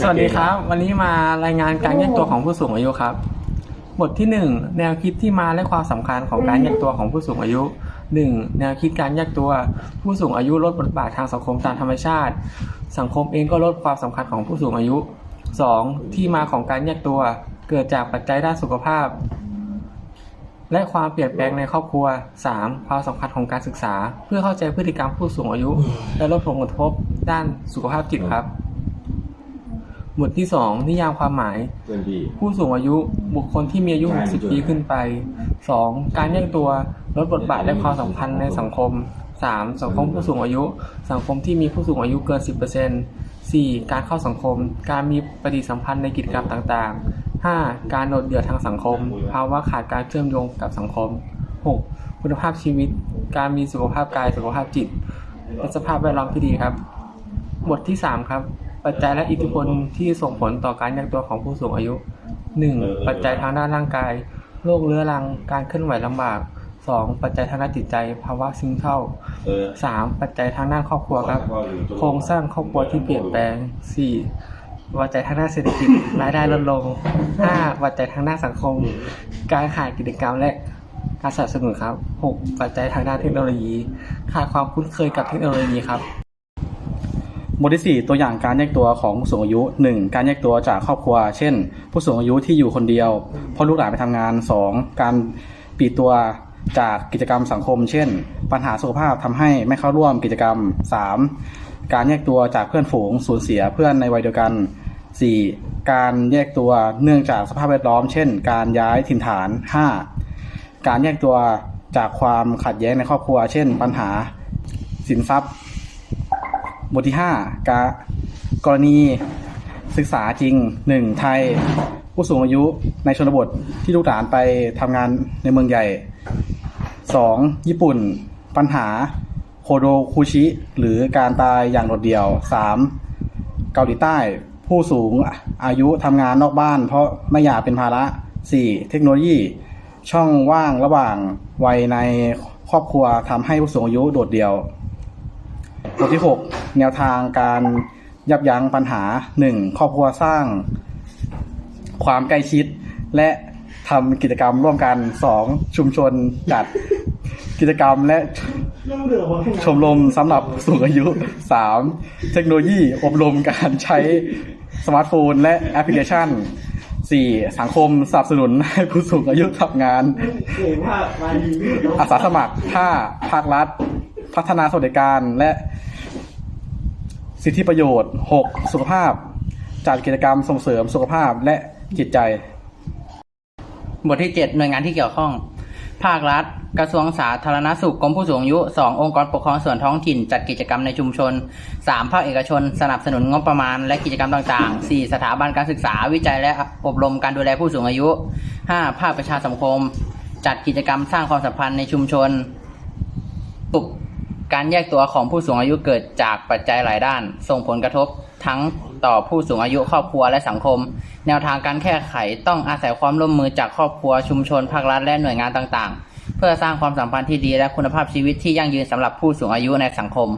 สวัสดีครับ วันนี้มารายงานการแยกตัวของผู้สูงอายุครับ บทที่หนึ่งแนวคิดที่มาและความสำคัญของการแยกตัวของผู้สูงอายุหนึ่งแนวคิดการแยกตัว ผู้สูงอายุลดบทบาททางสังคมตามธรรมชาติ สังคมเองก็ลดความสำคัญของผู้สูงอายุสองที่มาของการแยกตัว เกิดจากปัจจัยด้านสุขภาพ และความเปลี่ยนแปลงในครอบครัว 3. ความสำคัญของการศึกษา เพื่อเข้าใจพฤติกรรมผู้สูงอายุ และลดผลกระทบด้านสุขภาพจิตครับ หมวดที่ 2 นิยามความหมายเพื่อนพี่ผู้สูงอายุบุคคลที่มีอายุ 60 ปีขึ้นไป 2. การแยกตัวลดบทบาทและความสำคัญในสังคม 3. สังคมผู้สูงอายุ สังคมที่มีผู้สูงอายุเกิน 10% 4. การเข้าสังคม การมีปฏิสัมพันธ์ในกิจกรรมต่างๆ 5. การโดดเดี่ยวทางสังคม ภาวะขาดการเชื่อมโยงกับสังคม 6. คุณภาพชีวิต การมีสุขภาพกาย สุขภาพจิต และสภาพแวดล้อมที่ดีครับ บทที่ 3 ครับ ปัจจัยและอิทธิพลที่ส่งผลต่อการแยกตัวของผู้สูงอายุ 1. ปัจจัยทางด้านร่างกาย โรคเรื้อรัง การเคลื่อนไหวลำบาก 2. ปัจจัยทางด้านจิตใจ ภาวะซึมเศร้าเออ 3. ปัจจัยทางด้านครอบครัวครับ โครงสร้างครอบครัวที่เปลี่ยนแปลง 4. ปัจจัยทางด้านเศรษฐกิจ รายได้ลดลง 5. ปัจจัยทางด้านสังคม การขาดกิจกรรมและการสนับสนุนครับ 6. ปัจจัยทางด้านเทคโนโลยี ขาดความคุ้นเคยกับเทคโนโลยีครับ บทที่ 4 ตัวอย่างการแยกตัวของผู้สูงอายุ 1. การแยกตัวจากครอบครัว เช่น ผู้สูงอายุที่อยู่คนเดียวเพราะลูกหลานไปทำงาน 2. การปีตัวจากกิจกรรมสังคม เช่น ปัญหาสุขภาพทำให้ไม่เข้าร่วมกิจกรรม 3. การแยกตัวจากเพื่อนฝูงสูญเสียเพื่อนในวัยเดียวกัน 4. การแยกตัวเนื่องจากสภาพแวดล้อม เช่น การย้ายถิ่นฐาน 5. การแยกตัวจากความขัดแย้งในครอบครัว เช่น ปัญหาสินทรัพย์ บทที่5กากรณีศึกษาจริง 1. ไทย ผู้สูงอายุในชนบทที่ลูกหลานไปทำงานในเมืองใหญ่ 2. ญี่ปุ่น ปัญหาโคโดคุชิ หรือการตายอย่างโดดเดี่ยว 3. เกาหลีใต้ ผู้สูงอายุทำงานนอกบ้าน เพราะไม่อยากเป็นภาระ 4. เทคโนโลยี ช่องว่างระหว่างวัยในครอบครัวทำให้ผู้สูงอายุโดดเดี่ยว บทที่ 6 แนวทางการยับยั้งปัญหา 1. ครอบครัวสร้าง ความใกล้ชิด และทำกิจกรรมร่วมกัน 2. ชุมชนจัดกิจกรรมและชมรมสำหรับผู้สูงอายุ 3. เทคโนโลยีอบรมการใช้สมาร์ทโฟนและแอปพลิเคชัน 4. สังคมสนับสนุนให้ผู้สูงอายุทำงาน อาสาสมัคร 5. ภาครัฐ พัฒนาสวัสดิการและสิทธิประโยชน์ 6. สุขภาพ จัดกิจกรรมส่งเสริมสุขภาพและจิตใจ บทที่ 7 หน่วยงานที่เกี่ยวข้อง ภาครัฐ กระทรวงสาธารณสุขกรมผู้สูงอายุ 2. องค์กรปกครองส่วนท้องถิ่น จัดกิจกรรมในชุมชน 3. ภาคเอกชน สนับสนุนงบประมาณ และกิจกรรมต่างๆ 4. สถาบันการศึกษาวิจัยและอบรมการดูแลผู้สูงอายุ 5. ภาคประชาสังคม จัดกิจกรรมสร้างความสัมพันธ์ในชุมชนปุบ การแยกตัวของผู้สูงอายุเกิดจากปัจจัยหลายด้าน ส่งผลกระทบทั้งต่อผู้สูงอายุครอบครัวและสังคม แนวทางการแก้ไขต้องอาศัยความร่วมมือจากครอบครัวชุมชนภาครัฐและหน่วยงานต่างๆ เพื่อสร้างความสัมพันธ์ที่ดีและคุณภาพชีวิตที่ยั่งยืนสำหรับผู้สูงอายุในสังคม